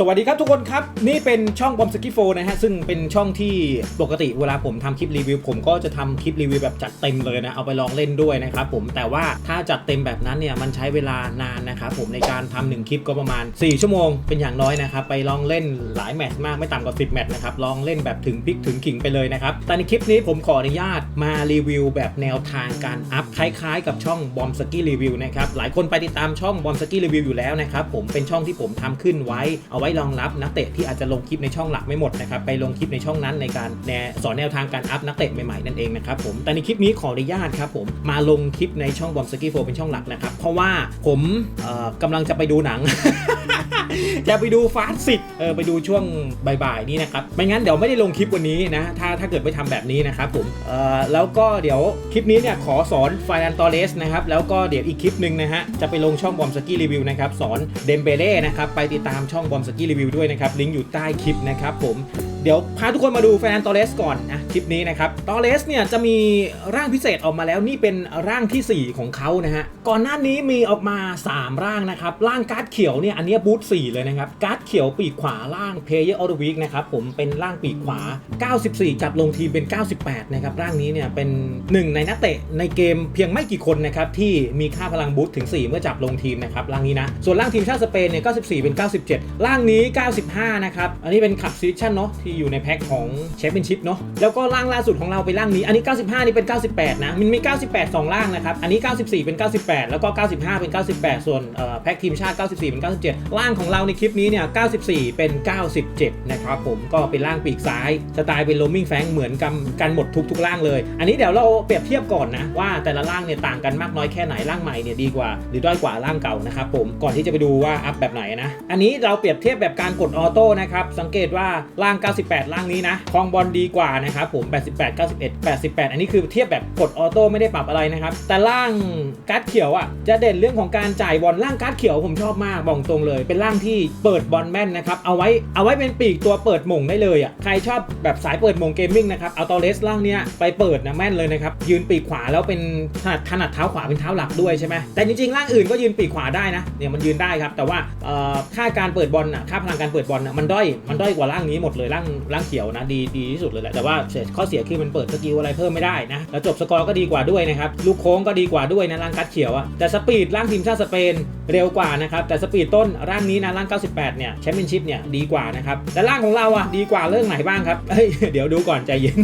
สวัสดีครับทุกคนครับ นี่เป็นช่องบอมสกิโฟนะฮะ ซึ่งเป็นช่องที่ปกติเวลาผมทำคลิปรีวิว ผมก็จะทำคลิปรีวิวแบบจัดเต็มเลยนะ เอาไปลองเล่นด้วยนะครับผมแต่ว่าถ้าจัดเต็มแบบนั้นเนี่ย มันใช้เวลานานนะครับผมในการทำหนึ่งคลิปก็ประมาณ 4 ชั่วโมงเป็นอย่างน้อยนะครับ ไปลองเล่นหลายแมตช์มากไม่ต่ำกว่า 10 แมตช์นะครับลองเล่นแบบถึงพลิกถึงขิงไปเลยนะครับแต่ในคลิปนี้ผมขออนุญาตมารีวิว แบบแนวทางการอัพคล้ายๆ กับช่องบอมสกี้รีวิวนะครับหลายคนไปติดตามช่องบอมสกี้รีวิวอยู่แล้วนะครับผมเป็นช่องที่ผมทำขึ้นไว้เอาไว้รองรับนักเตะที่อาจจะลงคลิปในช่องหลักไม่หมดนะครับไปลงคลิปในช่องนั้นในการแนสอนแนวทางการอัพนักเตะใหม่ๆนั่นเองนะครับผมแต่ในคลิปนี้ขออนุญาตครับผมมาลงคลิปในช่องบอมสกี้โฟเป็นช่องหลักนะครับเพราะว่าผมเอ่อกำลังจะไปดูหนัง จะไปดูฟาสสิกเออไปดูช่วงบ่ายๆนี้นะครับไม่งั้นเดี๋ยวไม่ได้ลงคลิปวันนี้นะถ้าถ้าเกิดไม่ทำแบบนี้นะครับผมเออแล้วก็เดี๋ยวคลิปนี้เนี่ยขอสอนฟายนันตอเลสนะครับแล้วก็เดี๋ยวอีกคลิปหนึ่งนะฮะจะไปลงช่องบอมสกี้รีวิวนะครับสอนเดมเบเล่นะครับไปติดตามช่องบอมสกี้รีวิวด้วยนะครับลิงก์อยู่ใต้คลิปนะครับผมเดี๋ยวพาทุกคนมาดูแฟนตอเลสก่อนนะคลิปนี้นะครับตอเลสเนี่ยจะมีร่างพิเศษออกมาแล้วนี่เป็นร่างทีสี่ 4 ของเขานะฮะก่อนหน้านี้มีออกมา 3 ร่างนะครับร่างการ์ดเขียวเนี่ยอันนี้บูท4เลยนะครับการ์ดเขียวปีกขวาร่าง Player of the Week นะครับผมเป็นร่างปีกขวา 94 จับลงทีมเป็น 98 นะครับร่างนี้เนี่ยเป็นหนึ่งในนักเตะในเกมเพียงไม่กี่คนนะครับที่มีค่าพลังบูทถึง 4 เมื่อจับลงทีมนะครับร่างนี้นะส่วนร่างทีมชาติสเปนเนี่ย94 เป็น 97 ร่างนี้ 95 นะครับอันนี้เป็นขับซิชั่นเนาะที่อยู่ในแพ็คของแชมเปี้ยนชิพเนาะแล้วก็ร่างล่าสุดของเราเป็นร่างนี้อันนี้ 95 นี่เป็น 98 นะมันมี 98 2 ร่างนะครับ อันนี้ 94 เป็น 98 แล้วก็ 95 เป็น 98 ส่วนแพ็คทีมชาติ 94 เป็น 97 ร่างของเราในคลิปนี้เนี่ย 94 เป็น 97 นะครับผมก็เป็นร่างปีกซ้ายสไตล์เป็นโรมิงแฟงเหมือนกันกันหมดทุกทุกๆร่างเลย อันนี้เดี๋ยวเราเปรียบเทียบก่อนนะว่าแต่ละร่างเนี่ยต่างกันมากน้อยแค่ไหนร่างใหม่เนี่ยดีกว่าหรือด้อยกว่าร่างเก่านะครับผมก่อนที่จะไปดูว่าอัพแบบไหนนะอันนี้เราเปรียบเทียบแบบการกดออโต้นะครับสังเกตว่าร่าง98ร่างนี้นะคลองบอลดีกว่านะครับผม 88 91 88 อันนี้คือเทียบแบบกดออโต้ไม่ได้ปรับอะไรนะครับ แต่ร่างการ์ดเขียวอะจะเด่นเรื่องของการจ่ายบอลร่างการ์ดเขียวผมชอบมากบอกตรงเลย เป็นร่างที่เปิดบอลแม่นนะครับเอาไว้เอาไว้เป็นปีกตัวเปิดหม่งได้เลยอะใครชอบแบบสายเปิดหม่งเกมมิ่งนะครับเอาตอเลสร่างเนี้ยไปเปิดนะแม่นเลยนะครับยืนปีกขวาแล้วเป็นถนัดถนัดเท้าขวาเป็นเท้าหลักด้วยใช่ไหมแต่จริงๆร่างอื่นก็ยืนปีกขวาได้นะเนี่ยมันยืนได้ครับแต่ว่าเอ่อค่าการเปิดบอลอะค่าพลังการเปิดบอลอะมันด้อยมันด้อยกว่าร่างนี้หมดเลยร่างร่างเขียวนะดีดีที่สุดเลยแหละแต่ว่าเสียข้อเสียคือมันเปิดสกิลอะไรเพิ่มไม่ได้นะแล้วจบสกอร์ก็ดีกว่าด้วยนะครับลูกโค้งก็ดีกว่าด้วยนะร่างกัดเขียวอะแต่สปีดร่างทีมชาติสเปนเร็วกว่านะครับแต่สปีดต้นร่างนี้นะร่าง 98 เนี่ยแชมเปี้ยนชิพเนี่ยดีกว่านะครับแต่ร่างของเราอะดีกว่าเรื่องไหนบ้างครับเฮ้ยเดี๋ยวดูก่อนใจเย็น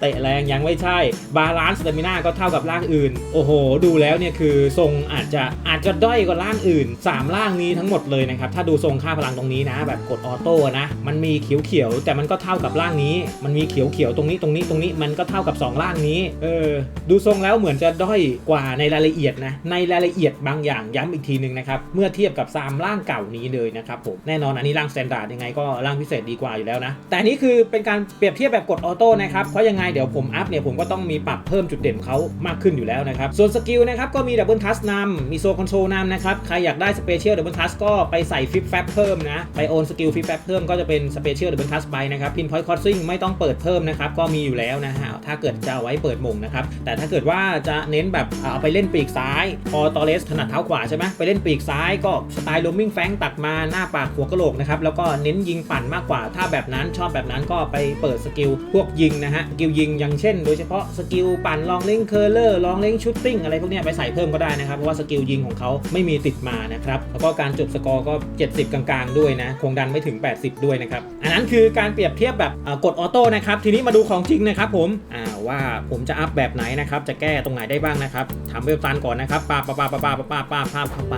เตะแรงยังไม่ใช่ บาลานซ์สเตมิน่าก็เท่ากับร่างอื่น โอ้โห ดูแล้วเนี่ยคือทรงอาจจะอาจจะด้อยกว่าร่างอื่น 3 ร่างนี้ทั้งหมดเลยนะครับ ถ้าดูทรงค่าพลังตรงนี้นะ แบบกดออโต้นะ มันมีเขียวเขียวๆแต่มันก็เท่ากับร่างนี้ มันมีเขียวเขียวๆตรงนี้ตรงนี้ตรงนี้มันก็เท่ากับ 2 ร่างนี้ เออ ดูทรงแล้วเหมือนจะด้อยกว่าในรายละเอียดนะ ในรายละเอียดบางอย่างย้ำอีกทีหนึ่งนะครับ เมื่อเทียบกับซามร่างเก่านี้เลยนะครับผม แน่นอนอันนี้ร่างสแตนดาร์ดยังไงก็ร่างพิเศษดีกว่าอยู่แล้วนะ แต่นนี่คือเป็นการเปรียบเทียบแบบกดออโต้นะครับเพราะยังไงเดี๋ยวผมอัพเนี่ยผมก็ต้องมีปรับเพิ่มจุดเด่นเขามากขึ้นอยู่แล้วนะครับ ส่วนสกิลนะครับก็มีดับเบิลทัสนำมีโซคอนโซลนำนะครับ ใครอยากได้สเปเชียลดับเบิลทัสก็ไปใส่ฟิปแฟบเพิ่มนะ ไปโอนสกิลฟิปแฟบเพิ่มก็จะเป็นสเปเชียลดับเบิลทัสไปนะครับพินพอยต์คอร์ซิ่งไม่ต้องเปิดเพิ่มนะครับก็มีอยู่แล้วนะฮะถ้าเกิดจะไว้เปิดมงนะครับแต่ถ้าเกิดว่าจะเน้นแบบเอาไปเล่นปีกซ้าย พอตอเลสถนัดเท้าขวาใช่ไหมไปเล่นปีกซ้ายก็สไตล์โรมมิ่งแฟงตัดมาหน้าปากหัวกะโหลกนะครับแล้วก็เน้นยิงปั่นมากกว่าถ้าแบบนั้นชอบแบบนั้นก็ไปเปิดสกิลพวกยิงนะฮะสกิลยิงอย่างเช่น โดยเฉพาะสกิลปั่นลองเล่งเคอร์เลอร์ลองเล่งชูตติ้งอะไรพวกนี้ไปใส่เพิ่มก็ได้นะครับ เพราะว่าสกิลยิงของเขาไม่มีติดมานะครับ แล้วก็การจบสกอร์ก็ 70 กลางๆ ด้วยนะ คงดันไม่ถึง 80 ด้วยนะครับ อันนั้นคือการเปรียบเทียบแบบกดออโต้นะครับ ทีนี้มาดูของจริงนะครับผมอ่าว่าผมจะอัพแบบไหนนะครับ จะแก้ตรงไหนได้บ้างนะครับทำเว็บตันก่อนนะครับปาปาปาปาปาปาปาปาปาเข้าไป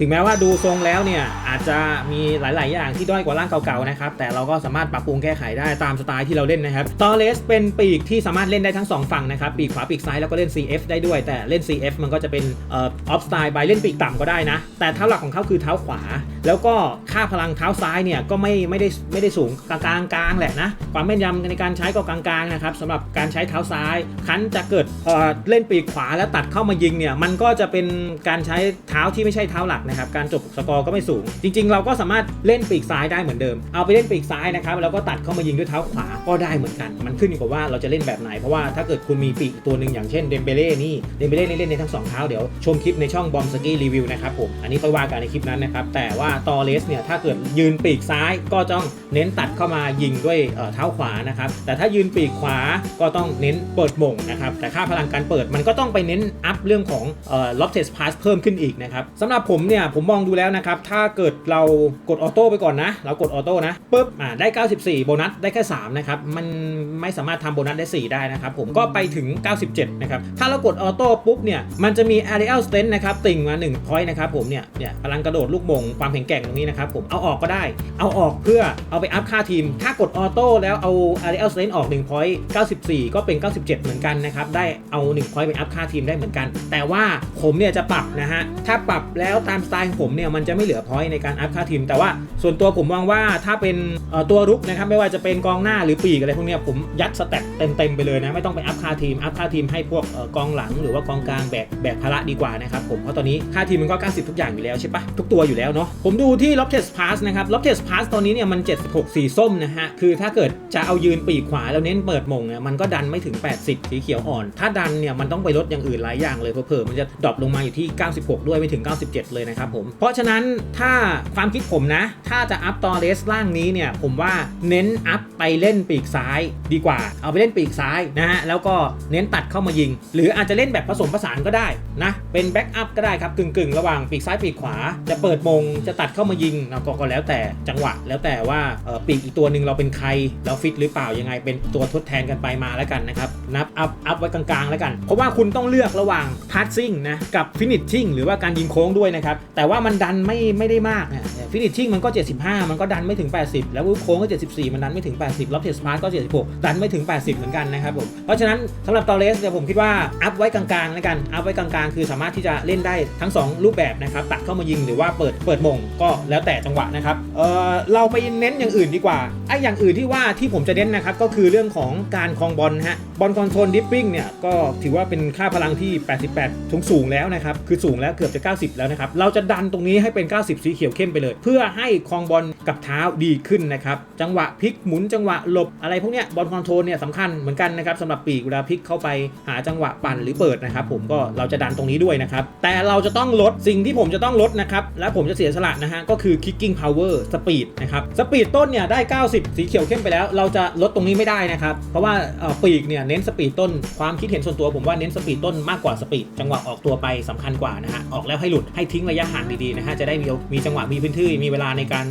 ถึงแม้ว่าดูทรงแล้วเนี่ยอาจจะมีหลาย ๆ อย่างที่ด้อยกว่าร่างเก่า ๆ นะครับ แต่เราก็สามารถปรับปรุงแก้ไขได้ตามสไตล์ที่เราเล่นนะครับตอเลสเป็นปีกที่สามารถเล่นได้ทั้งสองฝั่งนะครับ ปีกขวาปีกซ้ายแล้วก็เล่น CF ได้ด้วย แต่เล่น CF มันก็จะเป็นออฟสไตล์ไปเล่นปีกต่ำก็ได้นะ แต่เท้าหลักของเขาคือเท้าขวาแล้วก็ค่าพลังเท้าซ้ายเนี่ยก็ไม่ไม่ได้ไม่ได้สูงกลางกลางแหละนะความแม่นยำในการใช้ก็กลางๆนะครับสำหรับการใช้เท้าซ้าย คันจะเกิดเอ่อเล่นปีกขวาแล้วตัดเข้ามายิงเนี่ยมันก็จะเป็นการใช้เท้าที่ไม่ใช่เท้าหลักนะครับการจบสกอร์ก็ไม่สูง จริง ๆ เราก็สามารถเล่นปีกซ้ายได้เหมือนเดิม เอาไปเล่นปีกซ้ายนะครับแล้วก็ตัดเข้ามายิงด้วยเท้าขวาก็ได้เหมือนกัน มันขึ้นอยู่กับว่าเราจะเล่นแบบไหนเพราะว่าถ้าเกิดคุณมีปีกตัวหนึ่งอย่างเช่นเดมเบเล่นี่เดมเบเล่นี่เล่นในทั้งสองเท้าเดี๋ยวชมคลิปในช่องบอมสกี้รีวิวนะครับผมอันนี้ค่อยว่ากันในคลิปนั้นนะครับแต่ว่าตอเลสเนี่ยถ้าเกิดยืนปีกซ้ายก็ต้องเน้นตัดเข้ามายิงด้วยเท้าขวานะครับแต่ถ้ายืนปีกขวาก็ต้องเน้นเปิดมงนะครับแต่ค่าพลังการเปิดมันก็ต้องไปเน้นอัพเรื่องของเอ่อ lob test pass เพิ่มขึ้นอีกนะครับสำหรับผมเนี่ยผมมองดูแล้วนะครับถ้าเกิดเรากดออโต้ไปก่อนนะ เรากดออโต้นะปุ๊บอ่าได้ 94 โบนัสได้แค่ 3 นะครับ มันไม่สามารถทำโบนัสได้ 4 ได้นะครับ ผมก็ไปถึง 97 นะครับ ถ้าเรากดออโต้ปุ๊บเนี่ย มันจะมี aerial strength นะครับ ติ่งมา1 point นะครับผมเนี่ยเนี่ยพลังกระโดดลูกมงความแข็งแกร่งตรงนี้นะครับผมเอาออกก็ได้ เอาออกเพื่อเอาไปอัพค่าทีม ถ้ากดออโต้แล้วเอา aerial strength ออก1 94 ก็เป็น 97 เหมือนกันนะครับ ได้เอา1 point ไปอัพค่าทีมได้เหมือนกัน แต่ว่าผมเนี่ยจะปรับนะฮะ ถ้าปรับแล้วตามสไตล์ของผมเนี่ยมันจะไม่เหลือ point ในการอัพค่าทีม แต่ว่าส่วนตัวผมมองว่าถ้าเป็นตัวรุกนะครับไม่ว่าจะเป็นกองหน้าหรือปีกอะไรพวกนี้ผมยัดสแต็กเต็มๆไปเลยนะไม่ต้องไปอัพค่าทีมอัพค่าทีมให้พวกกองหลังหรือว่ากองกลางแบกแบกภาระดีกว่านะครับผมเพราะตอนนี้ค่าทีมมันก็ 90 ทุกอย่างอยู่แล้วใช่ปะทุกตัวอยู่แล้วเนาะผมดูที่ l o b test pass นะครับ l o b test pass ตอนนี้เนี่ยมัน 76 สีส้มนะฮะ คือถ้าเกิดจะเอายืนปีกขวาแล้วเน้นเปิดมงเนี่ยมันก็ดันไม่ถึง 80 สีเขียวอ่อน ถ้าดันเนี่ยมันต้องไปลดอย่างอื่นหลายอย่างเลยเผลอๆมันจะดรอปลงมาอยู่ที่ 96 ด้วยไม่ถึง 97 เลยนะครับผม เพราะฉะนั้นถ้าความคิดผมนะ ถ้าจะอัพตอเลสล่างนี้เนี่ยผมว่าเน้นอัพไปเล่นปีกซ้ายดีกว่า เอาไปเล่นปีกซ้ายนะฮะ แล้วก็เน้นตัดเข้ามายิง หรืออาจจะเล่นแบบผสมผสานก็ได้นะ เป็นแบ็กอัพก็ได้ครับกึ่งๆ ระหว่างปีกซ้ายปีกขวาจะเปิดมงจะตัดเข้ามายิงนะก็ก็แล้วแต่จังหวะ แล้วแต่ว่าปีกอีกตัวหนึ่งเราเป็นใครเราฟิตหรือเปล่ายังไง เป็นตัวทดแทนกันไปมาแล้วกันนะครับนับอัพอัพไว้กลางๆแล้วกันเพราะว่าคุณต้องเลือกระหว่างพาสซิ่งนะกับฟินิชชิ่งหรือว่าการยิงโค้งด้วยนะครับแต่ว่ามันดันไม่ไม่ได้มากนะ ฟินิชชิ่งมันก็ 75 มันก็ดันไม่ถึง 80 แล้วโค้งก็ 74 มันดันไม่ถึง 80 ล็อบเทสพาร์ก็ 76 ดันไม่ถึง 80 เหมือนกันนะครับผม เพราะฉะนั้นสำหรับตอเลสเนี่ยผมคิดว่าอัพไว้กลางๆแล้วกัน อัพไว้กลางๆ คือสามารถที่จะเล่นได้ทั้ง 2 รูปแบบนะครับ ตัดเข้ามายิงหรือว่าเปิดเปิดมงก็แล้วแต่จังหวะนะครับ เออเราไปเน้นอย่างอื่นดีกว่า ไอ้อย่างอื่นที่ว่าที่ผมจะเน้นนะครับก็คือเรื่องของการคลองบอลฮะ บอลคอนโทรลดิปปิ้งเนี่ยก็ถือว่าเป็นค่าพลังที่ 88สูงสูงแล้วนะครับ คือสูงแล้วเกือบจะ 90 แล้วนะครับ เราจะดันตรงนี้ให้เป็น 90 สีเขียวเข้มไปเลยเพื่อให้คลองบอลกับเท้าดีขึ้นนะครับ จังหวะพลิกหมุนจังหวะหลบอะไรพวกเนี้ยบอลคอนโทรลเนี่ยสำคัญเหมือนกันนะครับสำหรับปีกเวลาพลิกเข้าไปหาจังหวะปั่นหรือเปิดนะครับผมก็เราจะดันตรงนี้ด้วยนะครับ แต่เราจะต้องลดสิ่งที่ผมจะต้องลดนะครับ และผมจะเสียสละนะฮะก็คือ kicking power speed นะครับสปีดต้นเนี่ยได้ 90 สีเขียวเข้มไปแล้ว เราจะลดตรงนี้ไม่ได้นะครับ เพราะว่าปีกเนี่ยเน้นสปีดต้นความคิดเห็นส่วนตัวผมว่าเน้นสปีดต้นมากกว่าสปีดจังหวะออกตัวไปสำคัญกว่านะฮะออกแล้วให้หลุดให้ทิ้งระยะห่างดีๆนะฮะจะได้มีมีจังหวะมีพื้นที่มีเวลาในการ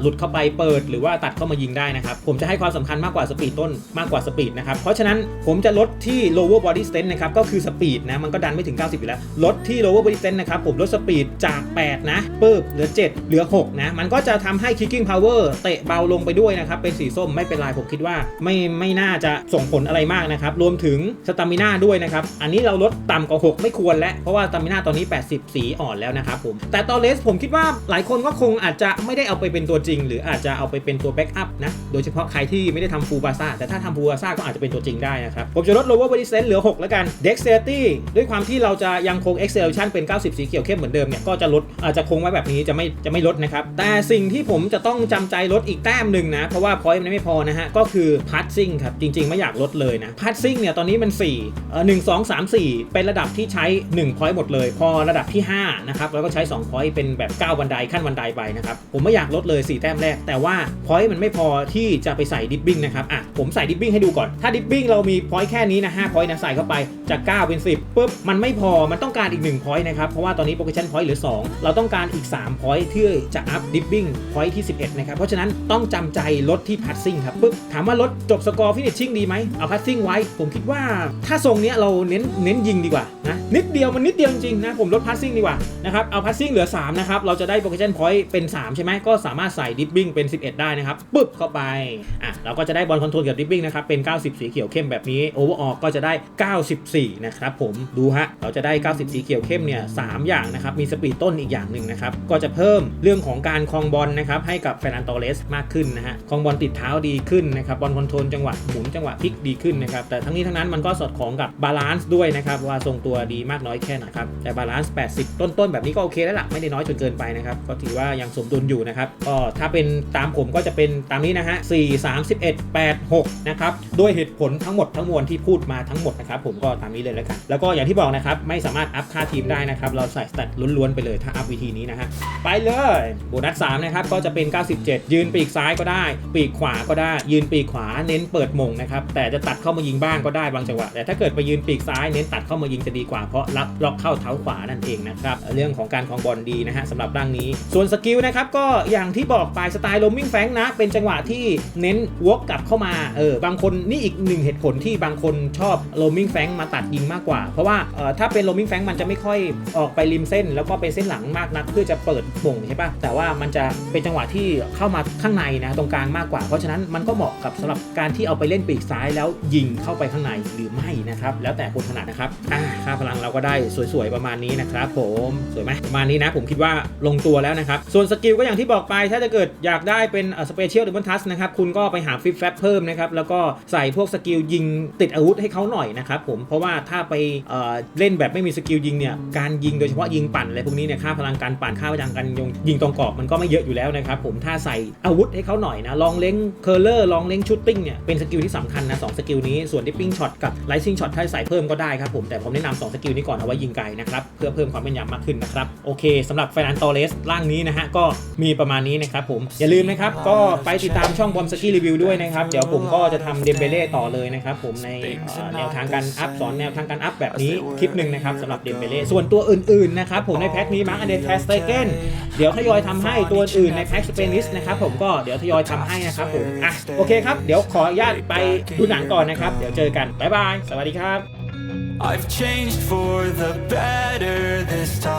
หลุดเข้าไปเปิด หรือว่าตัดเข้ามายิงได้นะครับ ผมจะให้ความสำคัญมากกว่าสปีดต้นมากกว่าสปีดนะครับ เพราะฉะนั้นผมจะลดที่ lower body strength นะครับ ก็คือสปีดนะ มันก็ดันไม่ถึง 90 อยู่แล้ว ลดที่ lower body strength นะครับ ผมลดสปีดจาก 8 นะเปึ๊บเหลือ 7 เหลือ 6 นะ มันก็จะทำให้ kicking power เตะเบาลงไปด้วยนะครับ เป็นสีส้มไม่เป็นไร ผมคิดว่าไม่ไม่น่าจะส่งผลอะไรมากนะครับ รวมถึงสตามิน่าด้วยนะครับ อันนี้เราลดต่ำกว่า 6 ไม่ควรแล้ว เพราะว่าสตามิน่าตอนนี้ 80 สีอ่อนแล้วนะครับผม แต่ตอนเลสผมคิดว่าหลายคนก็คงอาจจะไม่ได้เอาไปเป็นตัวจริง หรืออาจจะเอาไปเป็นตัวแบ็กอัพนะ โดยเฉพาะใครที่ไม่ได้ทำฟูลบาซ่าแต่ถ้าทำฟูลบาซ่าก็อาจจะเป็นตัวจริงได้นะครับ ผมจะลด lower body strength เหลือ 6 แล้วกัน dexterity ด้วยความที่เราจะยังคง acceleration เป็น 90 สีเขียวเข้มเหมือนเดิมเนี่ยก็จะลดอาจจะคงไว้แบบนี้จะไม่จะไม่ลดนะครับแต่สิ่งที่ผมจะต้องจำใจลดอีกแต้มหนึ่งนะเพราะว่า point มันไม่พอนะฮะก็คือ passing ครับจริง ๆ ไม่อยากลดเลยนะ passing เนี่ยตอนนี้มัน4เอ่อ1 2 3 4 เป็นระดับที่ใช้1 point หมดเลย พอระดับที่5นะครับแล้วก็ใช้2 point เป็นแบบ9บันไดขั้นบันไดไปนะครับ ผมไม่อยากลดเลย 4 แต้มแรก แต่ว่า point มันไม่พอที่จะไปใส่ dipping นะครับ อะ ผมใส่ dipping ให้ดูก่อน ถ้า dipping เรามี point แค่นี้นะ5 point นะใส่เข้าไป จาก 9 เป็น 10ปุ๊บ มันไม่พอ มันต้องการอีก1 point นะครับ เพราะว่าตอนนี้ position point เหลือ 2 เราต้องการอีก3 point ที่อจะ up dipping point ที่ 11 นะครับ เพราะฉะนั้นต้องจำใจลดที่ passing ครับปุ๊บ ถามว่าลดจบสกอร์ finishing ดีไหมเอา passing ไว้ ผมคิดว่าถ้าทรงเนี้ยเราเน้นเน้นยิงดีกว่านะนิดเดียวมันนิดเดียวจริงๆนะผมลด passing ดีกว่านะครับเอา passing เหลือ3นะครับเราจะได้ position point เป็น็น 3 ใช่ไหมก็สามารถใส่ dipping เป็น 11 ได้นะครับปึ๊บเข้าไปอะเราก็จะได้บอลคอนโทรลกับ dipping นะครับเป็น 90 สีเขียวเข้มแบบนี้ overall ก็จะได้ 94 นะครับผมดูฮะเราจะได้ 90 สีเขียวเข้มเนี่ย3อย่างนะครับมีสปีดต้นอีกอย่างหนึ่งนะครับก็จะเพิ่มเรื่องของการคลองบอลนะครับให้กับแฟรนันโตเลสมากขึ้นนะฮะคลองบอลติดเท้าดีขึ้นนะครับบอลคอนโทรลจังหวะหมุนจังหวะพลิกดีขึ้นนะครับแต่ทั้งนี้ทั้งนั้นมันก็สอดคล้องกับบาลานซ์ด้วยนะครับว่าทรงตัวดีมากน้อยแค่ไหนครับแต่บาลานซ์80 ต้นๆแบบนี้ก็โอเคแล้วล่ะไม่ได้น้อยจนเกินไปนะครับก็ถือว่ายังสมดุลอยู่นะครับก็ถ้าเป็นตามผมก็จะเป็นตามนี้นะฮะ4 31 8 6นะครับด้วยเหตุผลทั้งหมดทั้งมวลที่พูดมาทั้งหมดนะครับผมก็ตามนี้เลยแล้วกันแล้วก็อย่างที่บอกนะครับไม่สามารถอัพค่าทีมได้นะครับเราใส่สแตทล้วนๆไปเลยถ้าอัพวิธีนี้นะฮะไปเลยโบนัส3นะครับก็จะเป็น 97 ยืนปีกซ้ายก็ได้ ปีกขวาก็ได้ ยืนปีกขวาเน้นเปิดมงนะครับแต่จะตัดเข้ามายิงบ้างก็ได้บางจังหวะแต่ถ้าเกิดไปยืนปีกซ้ายเน้นตัดเข้ามายิงจะดีกว่าเพราะรับล็อกเข้าเท้าขวานั่นเองนะครับเรื่องของการครองบอลดีนะฮะสำหรับร่างนี้ส่วนสกิลนะครับก็อย่างที่บอกไปสไตล์โรมมิ่งแฟงนะ เป็นจังหวะที่เน้นวกกลับเข้ามาเออบางคนนี่อีกหนึ่งเหตุผลที่บางคนชอบโรมมิ่งแฟงมาตัดยิงมากกว่า เพราะว่าเอ่อถ้าเป็นโรมมิ่งแฟงมันจะไม่ค่อยออกไปริมเส้น แล้วก็ไปเส้นหลังมากนัก เพื่อจะเปิดบ่งใช่ปะแต่ว่ามันจะเป็นจังหวะที่เข้ามาข้างในนะตรงกลางมากกว่า เพราะฉะนั้นมันก็เหมาะกับสำหรับการที่เอาไปเล่นปีกซ้ายแล้วยิงเข้าไปข้างในหรือไม่นะครับแล้วแต่คนถนัดนะครับอ่าค่าพลังเราก็ได้สวยๆประมาณนี้นะครับผมสวยไหมประมาณนี้นะผมคิดว่าลงตัวแล้วนะครับส่วนสกิลก็อย่างที่บอกไป ถ้าจะเกิดอยากได้เป็นสเปเชียลดับเบิลทัสนะครับ คุณก็ไปหาฟิปแฟบเพิ่มนะครับ แล้วก็ใส่พวกสกิลยิงติดอาวุธให้เขาหน่อยนะครับผม เพราะว่าถ้าไปเเล่นแบบไม่มีสกิลยิงเนี่ย การยิงโดยเฉพาะยิงปั่นอะไรพวกนี้เนี่ย ค่าพลังการปั่น ค่าพลังการยงยิงตรงกรอบมันก็ไม่เยอะอยู่แล้วนะครับผม ถ้าใส่อาวุธให้เขาหน่อยนะ ลองเล้งเคอร์เลอร์ ลองเล้งชุตติ้งเนี่ย เป็นสกิลที่สำคัญนะสองสกิลนี้ ส่วนที่ปิ้งช็อตกับไลซิงช็อตถ้าใส่เพิ่มก็ได้ครับผม แต่ผมแนะนำสองสกิลนี้ก่อนเอาไว้ยิงไกลนะครับ เพื่อเพิ่มความแม่นยำมากขึ้นนะครับ โอเคสำหรับไฟนันตอเลสร่างนี้นะฮะก็มีประมาณนี้นะครับผมอย่าลืมนะครับก็ไปติดตามช่องบอมสกี้รีวิวด้วยนะครับ เดี๋ยวผมก็จะทำเดมเบเล่ต่อเลยนะครับผมในเอ่อแนวทางการอัพสอนแนวทางการอัพแบบนี้คลิปหนึ่งนะครับสำหรับเดมเบเล่ส่วนตัวอื่นๆนะครับผมในแพ็คนี้มาร์กอันเดนแทสเตเกนเดี๋ยวทยอยทำให้ตัวอื่นในแพ็คสเปนิสนะครับผมก็เดี๋ยวทยอยทำให้นะครับผมอะโอเคครับเดี๋ยวขออนุญาตไปดูหนังก่อนนะครับเดี๋ยวเจอกันบ๊ายบายสวัสดีครับ I've changed for the better this time.